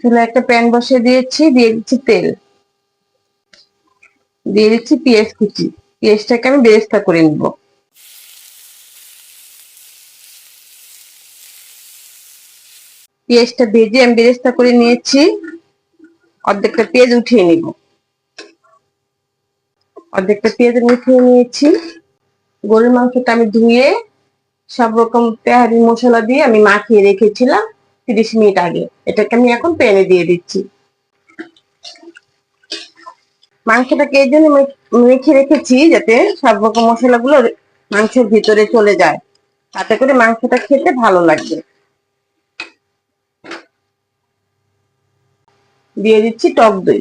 চুলা একটা প্যান বসিয়ে দিয়েছি, দিয়ে দিচ্ছি তেল। দিয়ে দিচ্ছি পেঁয়াজ কুচি। পেঁয়াজটাকে আমি বেরেস্তা করে নিব। পেঁয়াজটা ভেজে আমি বেরেস্তা করে নিয়েছি। অর্ধেকটা পেঁয়াজ উঠিয়ে নিব। অর্ধেকটা পেঁয়াজ আমি উঠিয়ে নিয়েছি। গরুর মাংসটা আমি ধুয়ে সব রকম তেহারি মশলা দিয়ে আমি মাখিয়ে রেখেছিলাম। তিরিশ মিনিট আগে। এটাকে আমি এখন প্যানে দিয়ে দিচ্ছি। মাংসটাকে এই জন্য মেখে রেখেছি যাতে সব রকম মশলাগুলো মাংসের ভিতরে চলে যায়। তাতে করে মাংসটা খেতে ভালো লাগবে। দিয়ে দিচ্ছি টক দই।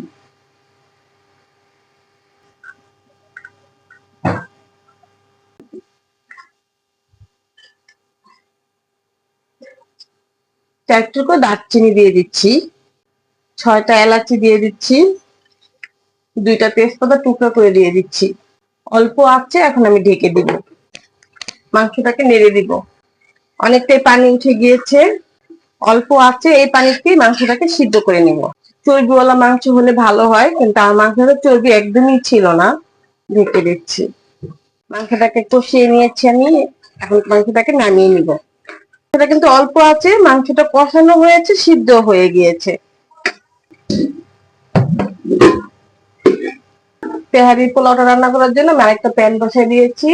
করে দারচিনি দিয়ে দিচ্ছি। ছয়টা এলাচি দিয়ে দিচ্ছি। দুইটা তেজপাতা টুকরো করে দিয়ে দিচ্ছি। অল্প আছে, এখন আমি ঢেকে দিব। মাংসটাকে নেড়ে দিব। অনেকটাই পানি উঠে গিয়েছে। অল্প আছে, এই পানিতেই মাংসটাকে সিদ্ধ করে নিব। চর্বিওয়ালা মাংস হলে ভালো হয়, কিন্তু আমার মাংসটা চর্বি একদমই ছিল না। ঢেকে দিচ্ছি। মাংসটাকে কষিয়ে নিয়েছি আমি। এখন মাংসটাকে নামিয়ে নিব। মাংসটা কিন্তু অল্প আছে, মাংসটা কষানো হয়েছে, সিদ্ধ হয়ে গিয়েছে। তেহারি পোলাওটা রান্না করার জন্য আমি আরেকটা প্যান বসাই দিয়েছি।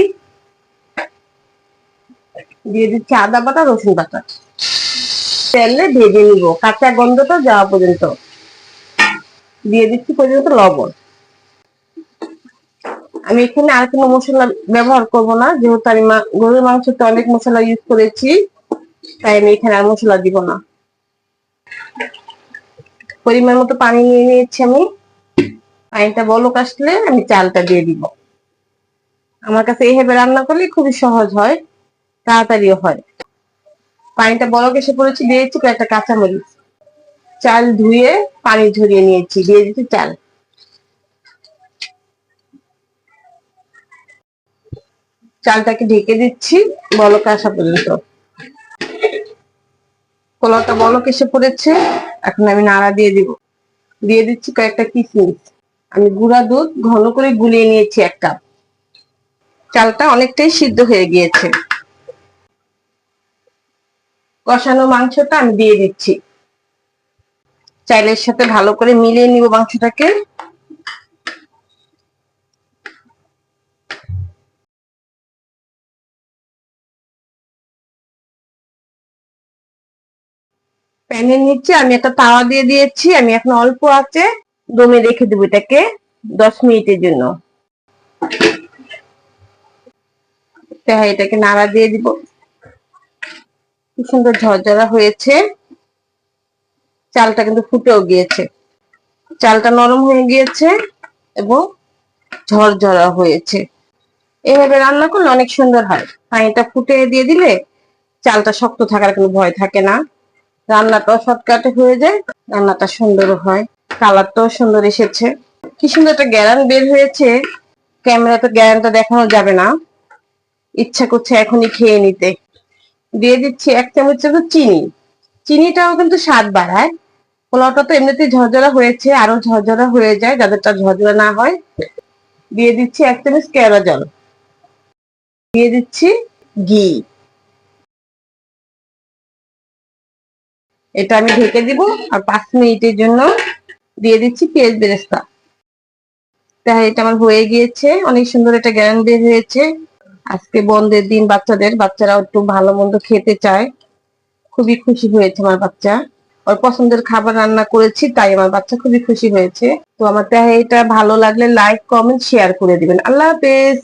দিয়ে দিচ্ছি আদা বাটা, রসুন বাটা। তেলে ভেজে নিব, কাঁচা গন্ধটা যাওয়া পর্যন্ত। দিয়ে দিচ্ছি পর্যন্ত লবণ। আমি এখানে আর কোনো মশলা ব্যবহার করব না, যেহেতু আমি গরুর মাংসতে অনেক মশলা ইউজ করেছি। তাই আমি এখানে আর মশলা দিব না। পরিমাণ মতো পানি নিয়ে নিয়েছি আমি। পানিটা বলক আসলে আমি চালটা দিয়ে দিব। আমার কাছে এইভাবে রান্না করলে খুবই সহজ হয়, তাড়াতাড়িও হয়। পানিটা বলক এসে পড়েছি দিয়েছি কয়েকটা কাঁচামরিচ, চাল ধুয়ে পানি ঝরিয়ে নিয়েছি, দিয়ে দিচ্ছি চাল। চালটাকে ঢেকে দিচ্ছি বলক আসা পর্যন্ত। পোলাওটা বলক এসে পড়েছে। এখন আমি নাড়া দিয়ে দিব। দিয়ে দিচ্ছি কয়েকটা কিশমিশ আমি গুঁড়া দুধ ঘন করে গুলিয়ে নিয়েছি এক কাপ। চালটা অনেকটাই সিদ্ধ হয়ে গিয়েছে। কষানো মাংসটা আমি দিয়ে দিচ্ছি। চাইলের সাথে ভালো করে মিলিয়ে নিব মাংসটাকে। প্যানের নিচে আমি একটা তাওয়া দিয়ে দিয়েছি, আমি এখন অল্প আছে, দমে রেখে দেবো এটাকে দশ মিনিটের জন্য। এটাকে নাড়া দিয়ে দিব। সুন্দর ঝরঝরা হয়েছে। চালটা কিন্তু ফুটেও গিয়েছে। চালটা নরম হয়ে গিয়েছে এবং ঝরঝরা হয়েছে। এভাবে রান্না করলে অনেক সুন্দর হয়। পানিটা ফুটে দিয়ে দিলে চালটা শক্ত থাকার কোনো ভয় থাকে না। রান্নাটাও শর্টকাটে হয়ে যায়, রান্নাটা সুন্দর হয় কালারটাও সুন্দর এসেছে। কি সুন্দর একটা গ্যারান বের হয়েছে ক্যামেরাতে গ্যারানটা দেখানো যাবে না। ইচ্ছা করছে এখনই খেয়ে নিতে। দিয়ে দিচ্ছি এক চামচ মতো চিনি। চিনিটাও কিন্তু স্বাদ বাড়ায়। পোলাওটা তো এমনিতেই ঝরঝরা হয়েছে, আরও ঝরঝরা হয়ে যায়, যাদেরটা ঝরঝরা না হয়। দিয়ে দিচ্ছি এক চামচ কেওড়া জল। দিয়ে দিচ্ছি ঘি। এটা আমি ঢেকে দিব আর পাঁচ মিনিটের জন্য দিয়ে দিচ্ছি পেঁয়াজ বেরেস্তা। তাই এটা আমার হয়ে গিয়েছে, অনেক সুন্দর একটা জ্ঞান বের হয়েছে। আজকে বন্ধের দিন বাচ্চাদের, বাচ্চারাও একটু ভালো মন্দ খেতে চায়। খুবই খুশি হয়েছে আমার বাচ্চা। ওর পছন্দের খাবার রান্না করেছি, তাই আমার বাচ্চা খুবই খুশি হয়েছে। তো আমার এটা ভালো লাগলে লাইক কমেন্ট শেয়ার করে দিবেন। আল্লাহ হাফেজ!